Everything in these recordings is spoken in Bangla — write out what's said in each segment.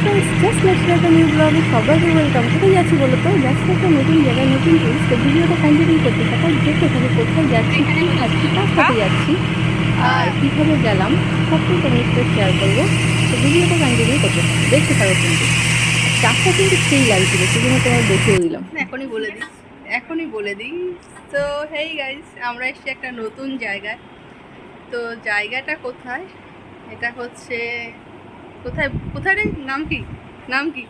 ফ্রেন্ডস জাস্ট নেক্সট একটা নিউ ব্লগে সবাইকে ওয়েলকাম কোথায় যাচ্ছি বলো তো? যাচ্ছি একটা নতুন জায়গায় নতুন টুরিস্ট তো ভিডিওটা কন্টিনিউ করতে থাকো দেখতে থাকো কোথায় যাচ্ছি কী খাচ্ছি কার সাথে যাচ্ছি আর কীভাবে গেলাম সব কিছু তোমার সাথে শেয়ার করব। তো ভিডিওটা কন্টিনিউ করতে থাকো দেখতে থাকো কিন্তু। চারটা কিন্তু সেই লাগছিল সেজন্য তোমার দেখিয়ে দিলাম। এখনই বলে দিই। এখনই বলে দিই। তো হেই গাইস আমরা এসেছি একটা নতুন জায়গায়। তো জায়গাটা কোথায়? এটা হচ্ছে কোথায় কোথায় রে? নাম কি? নাম কি?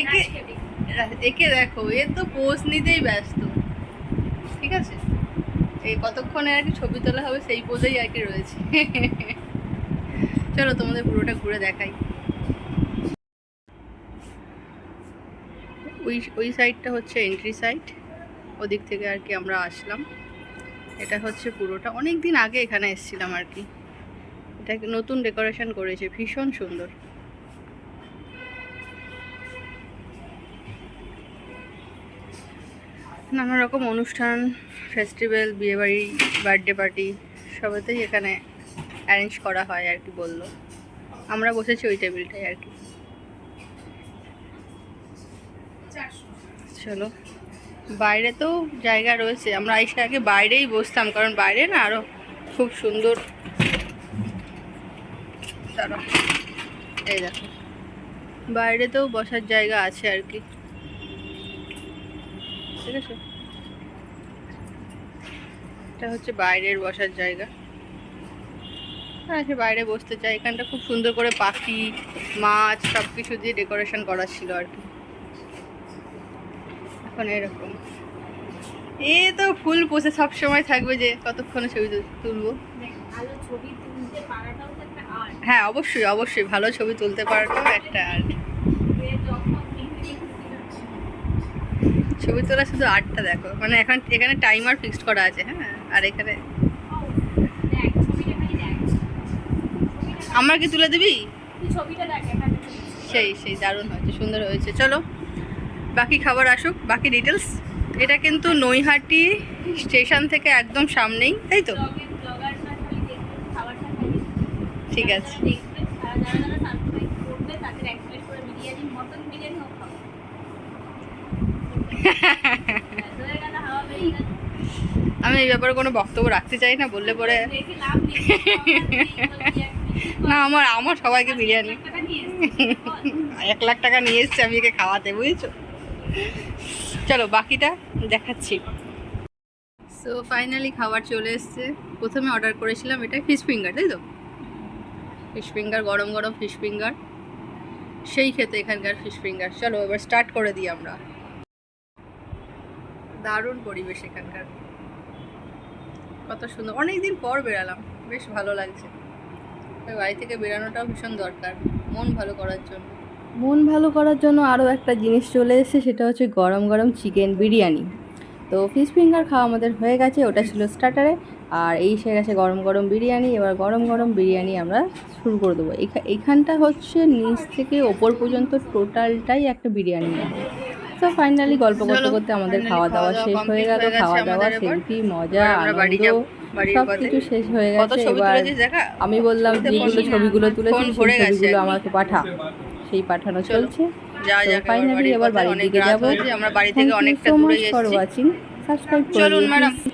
একে একে দেখো, এ তো পোজ নিতেই ব্যস্ত। ঠিক আছে? এই কতক্ষণে আর কি ছবি তোলা হবে সেই পোজেই আর কি রয়েছে। চলো তোমাদের পুরোটা ঘুরে দেখাই। ওই ওই সাইডটা হচ্ছে এন্ট্রি সাইড ওদিক থেকে আর কি আমরা আসলাম। এটা হচ্ছে পুরোটা। অনেক দিন আগে এখানে এসেছিলাম আর কি। এটা নতুন ডেকোরেশন করেছে, ভীষণ সুন্দর। নানা রকম অনুষ্ঠান, ফেস্টিভ্যাল, বিয়েবাড়ি, বার্থডে পার্টি, সবেতেই এখানে অ্যারেঞ্জ করা হয় আর কি বলল। আমরা বসেছি ওই টেবিলটাই আর কি। চলো। বাইরে তো জায়গা রয়েছে। আমরা এসে আগে বাইরেই বসতাম, কারণ বাইরে না আরও খুব সুন্দর দেখো। বাইরেতেও বসার জায়গা আছে আর কি। ঠিক আছে? এটা হচ্ছে বাইরের বসার জায়গা। হ্যাঁ সে বাইরে বসতে চাই এখানটা খুব সুন্দর করে পাখি, মাছ সব কিছু দিয়ে ডেকোরেশন করা ছিল আর কি। এখন এরকম। এ তো ফুল পোষে সব সময় থাকবে যে কতক্ষণে ছবি তুলবো। ছবি তুলতে পারাটাও তো একটা আর্ট হ্যাঁ অবশ্যই অবশ্যই ভালো ছবি তুলতে পারাটাও একটা আর্ট ছবি তোলা শুধু আর্টটা দেখো। মানে এখন এখানে টাইমার ফিক্সড করা আছে হ্যাঁ? আর এখানে আমার কি তুলে দিবি? সেই সেই দারুণ হয়েছে সুন্দর হয়েছে। চলো বাকি খাবার আসুক বাকি ডিটেলস এটা কিন্তু নৈহাটি স্টেশন থেকে একদম সামনেই তাই তো? ঠিক আছে। আমি এই ব্যাপারে কোনো বক্তব্য রাখতে চাই না, বললে পরে না, আমার আমার সবাইকে বিরিয়ানি। এক লাখ টাকা নিয়ে এসছি, আমি একে খাওয়াতে, বুঝেছ? চলো, বাকিটা দেখাচ্ছি। সো ফাইনালি খাবার চলে এসছে। প্রথমে অর্ডার করেছিলাম এটা ফিশ ফিঙ্গার তাই তো? ফিশ ফিঙ্গার, গরম গরম ফিশ ফিঙ্গার। সেই খেতে এখানকার ফিশ ফিঙ্গার। চলো এবার স্টার্ট করে দিই আমরা। দারুণ পরিবেশ এখানকার। কত সুন্দর। অনেক দিন পর বেরালাম বেশ ভালো লাগছে। বাড়ি থেকে বেরানোটাও ভীষণ দরকার। মন ভালো করার জন্য। মন ভালো করার জন্য আরও একটা জিনিস চলে এসেছে, সেটা হচ্ছে গরম গরম চিকেন বিরিয়ানি। তো ফিশ ফিঙ্গার খাওয়া আমাদের হয়ে গেছে ওটা ছিল স্টার্টারে আর এই সে গেছে গরম গরম বিরিয়ানি এবার গরম গরম বিরিয়ানি আমরা শুরু করে দেবো। এখা- এখানটা হচ্ছে নিচ থেকে ওপর পর্যন্ত টোটালটাই একটা বিরিয়ানি তো ফাইনালি গল্প করতে করতে আমাদের খাওয়া দাওয়া শেষ হয়ে গেল। খাওয়া দাওয়া সেলফি মজা আনন্দ সব কিছু শেষ হয়ে গেছে। এবার আমি বললাম যেগুলো ছবিগুলো তুলেছি সেই ছবিগুলো আমাকে পাঠা। সেই পাঠানো চলছে। ফাইনালি এবার বাড়ির অনেক দিকে যাব। আমরা বাড়ি থ্যাংক থেকে ইউ অনেকটা so much for watching subscribe